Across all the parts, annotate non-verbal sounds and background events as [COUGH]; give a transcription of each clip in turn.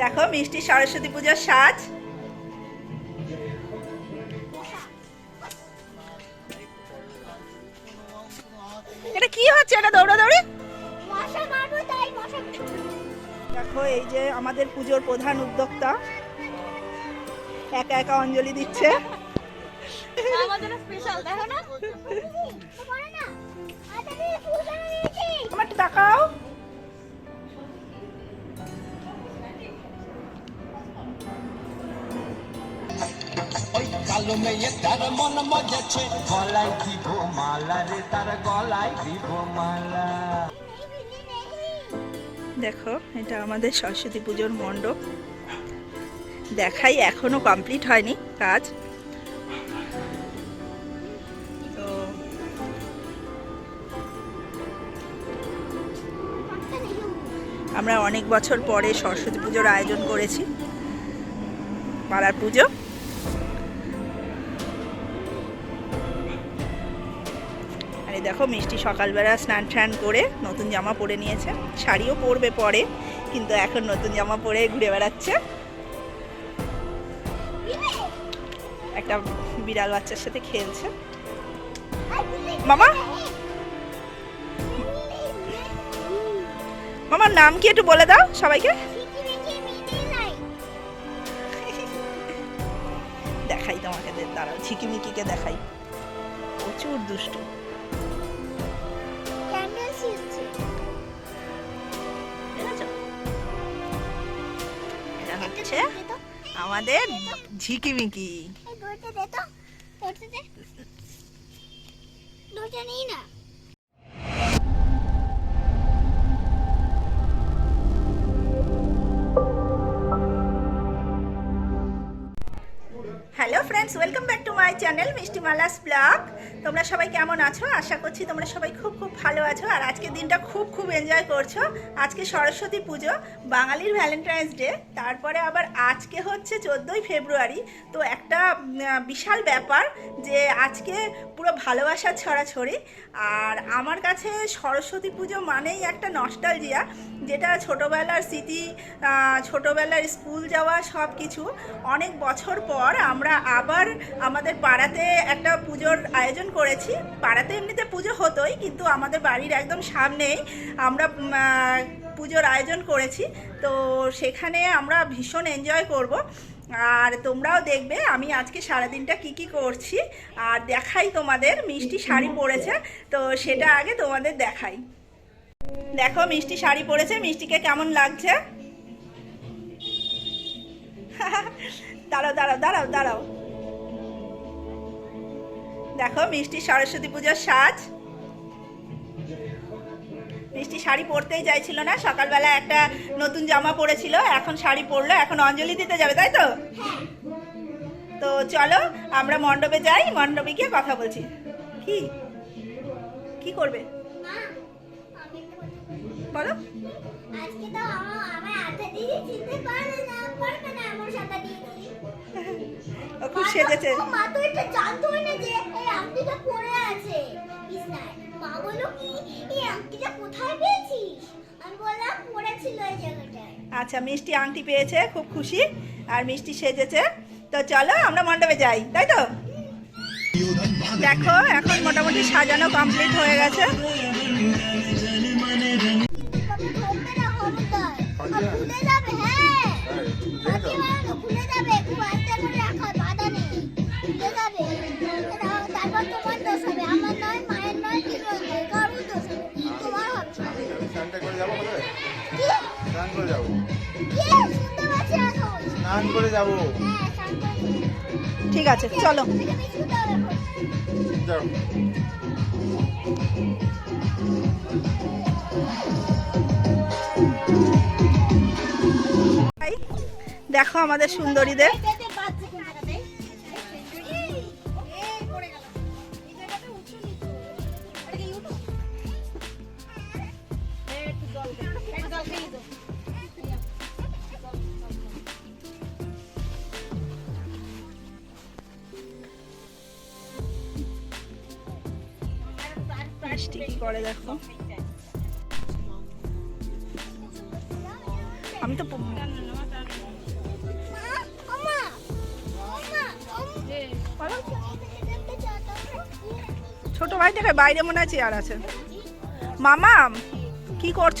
দেখো মিষ্টি সরস্বতী পুজোর সাজ। এটা কি হচ্ছে? এটা দৌড়াদৌড়ি মশা মারবো তাই মশা দেখো এই যে আমাদের পুজোর প্রধান উদ্যোক্তা। একা একা অঞ্জলি দিচ্ছে। আমার একটু মেয়ে, তার মন গলায় দিব মালা রে, তার গলায় দিব মালা। দেখো, এটা আমাদের সরস্বতী পুজোর মণ্ডপ। দেখাই এখনও কমপ্লিট হয়নি কাজ। তো আমরা অনেক বছর পরে সরস্বতী পুজোর আয়োজন করেছি, পাড়ার পুজো। এই দেখো মিষ্টি সকালবেলা স্নান টান করে নতুন জামা পরে নিয়েছে। শাড়িও পরবে পরে, কিন্তু এখন নতুন জামা পরে ঘুরে বেড়াচ্ছে। একটা বিড়াল বাচ্চার সাথে খেলছে। মামা! মামার নাম কি একটু বলে দাও সবাইকে? দেখাই তোমাকে, দাঁড়াও, ঝিকিমিকিকে দেখাই। প্রচুর দুষ্টু। হচ্ছে আমাদের ঝিকিমিকি না। মাই চ্যানেল মিষ্টি মালাস ব্লগ। তোমরা সবাই কেমন আছো? আশা করছি তোমরা সবাই খুব খুব ভালো আছো। আর আজকের দিনটা খুব খুব এনজয় করছ। আজকে সরস্বতী পুজো, বাঙালির ভ্যালেন্টাইন্স ডে তারপরে আবার আজকে হচ্ছে চোদ্দোই ফেব্রুয়ারি। তো একটা বিশাল ব্যাপার যে আজকে পুরো ভালোবাসার ছড়াছড়ি। আর আমার কাছে সরস্বতী পুজো মানেই একটা নস্টালজিয়া যেটা ছোটোবেলার স্মৃতি ছোটোবেলার স্কুল যাওয়া সব কিছু অনেক বছর পর আমরা আবার আমাদের পাড়াতে একটা পুজোর আয়োজন করেছি। পাড়াতে এমনিতে পুজো হতোই, কিন্তু আমাদের বাড়ির একদম সামনেই আমরা পুজোর আয়োজন করেছি। তো সেখানে আমরা ভীষণ এনজয় করব। আর তোমরাও দেখবে, আমি আজকে সারাদিনটা কি কি করছি। আর দেখাই তোমাদের, মিষ্টি শাড়ি পরেছে তো সেটা আগে তোমাদের দেখাই। দেখো, মিষ্টি শাড়ি পরেছে মিষ্টিকে কেমন লাগছে? [LAUGHS] দাঁড়াও দাঁড়াও দাঁড়াও দাঁড়াও। দেখো মিষ্টি সরস্বতী পুজোর সাজ। মিষ্টি শাড়ি পরতেই চাইছিল না সকালবেলা একটা নতুন জামা পরেছিল এখন শাড়ি পরলো এখন অঞ্জলি দিতে যাবে তাই তো? তো চলো আমরা মণ্ডপে যাই মণ্ডপে গিয়ে কথা বলছি। কি? কি করবে। বলো। আজকে তো ও খুব সেজেছে। মা তো এটা জানতোই না যে এই আংটিটা পরে আছে। বিছনায় মা বলল কি এই আংটিটা কোথায় পেয়েছিস? আমি বললাম পড়েছিল এই জায়গাটায়। আচ্ছা মিষ্টি আংটি পেয়েছে খুব খুশি আর মিষ্টি সেজেছে। তো চলো আমরা মণ্ডপে যাই তাই তো? দেখো এখন মোটামুটি সাজানো কমপ্লিট হয়ে গেছে। করে যাব। না তো স্নান করে যাব। হ্যাঁ ঠিক আছে চলো। যাও। দেখো আমাদের সুন্দরীদের। বৃষ্টি। কি করে দেখো আমি তো ছোট ভাইটাকে বাইরে মনে আছে আর আছে। মামা, কি করছ?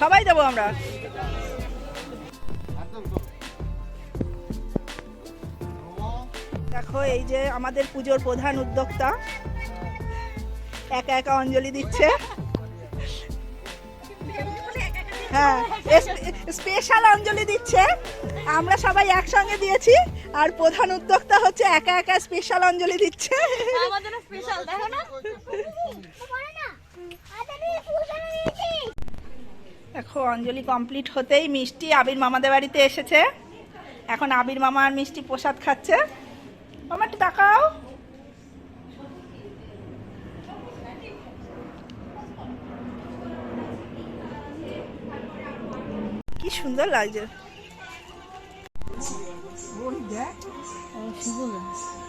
সবাই দেবো আমরা। দেখো এই যে আমাদের পুজোর প্রধান উদ্যোক্তা। একা একা অঞ্জলি দিচ্ছে। হ্যাঁ স্পেশাল অঞ্জলি দিচ্ছে। আমরা সবাই একসঙ্গে দিয়েছি আর প্রধান উদ্যোক্তা হচ্ছে একা একা স্পেশাল অঞ্জলি দিচ্ছে। দেখো অঞ্জলি কমপ্লিট হতেই মিষ্টি আবির মামাদের বাড়িতে এসেছে। এখন আবির মামা আর মিষ্টি প্রসাদ খাচ্ছে। মামা একটু তাকাও। কি সুন্দর লাগছে। কালো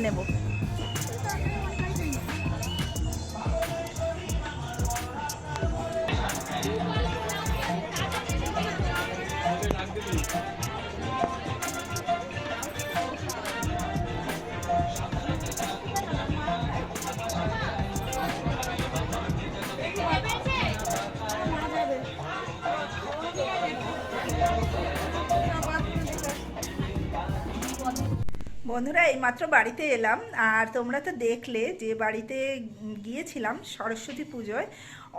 নেব বন্ধুরা, এইমাত্র বাড়িতে এলাম। আর তোমরা তো দেখলে যে বাড়িতে গিয়েছিলাম সরস্বতী পুজোয়।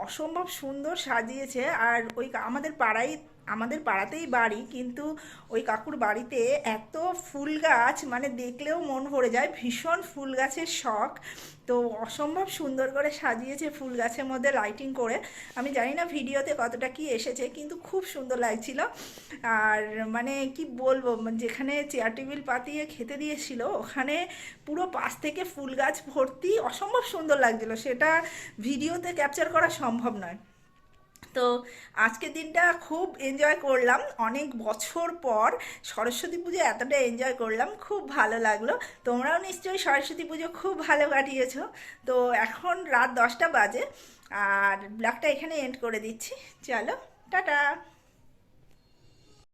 অসম্ভব সুন্দর সাজিয়েছে। আর ওই আমাদের পাড়ায় আমাদের পাড়াতেই বাড়ি, কিন্তু ওই কাকুর বাড়িতে এত ফুল গাছ মানে দেখলেও মন ভরে যায়, ভীষণ ফুল গাছের শখ। তো অসম্ভব সুন্দর করে সাজিয়েছে ফুল গাছের মধ্যে লাইটিং করে। আমি জানি না ভিডিওতে কতটা কি এসেছে, কিন্তু খুব সুন্দর লাগছিল। আর মানে কি বলব, যেখানে চেয়ার টেবিল পাতিয়ে খেতে দিয়েছিল, ওখানে পুরো পাশ থেকে ফুল গাছ ভর্তি অসম্ভব সুন্দর লাগছিল। সেটা ভিডিওতে ক্যাপচার করা সম্ভব নয়। তো আজকের দিনটা খুব এনজয় করলাম। অনেক বছর পর সরস্বতী পুজো এতটা এনজয় করলাম, খুব ভালো লাগল। তোমরাও নিশ্চয়ই সরস্বতী পুজো খুব ভালো কাটিয়েছো। তো এখন রাত দশটা বাজে, আর ব্লগটা এখানে এন্ড করে দিচ্ছি। চলো, টাটা!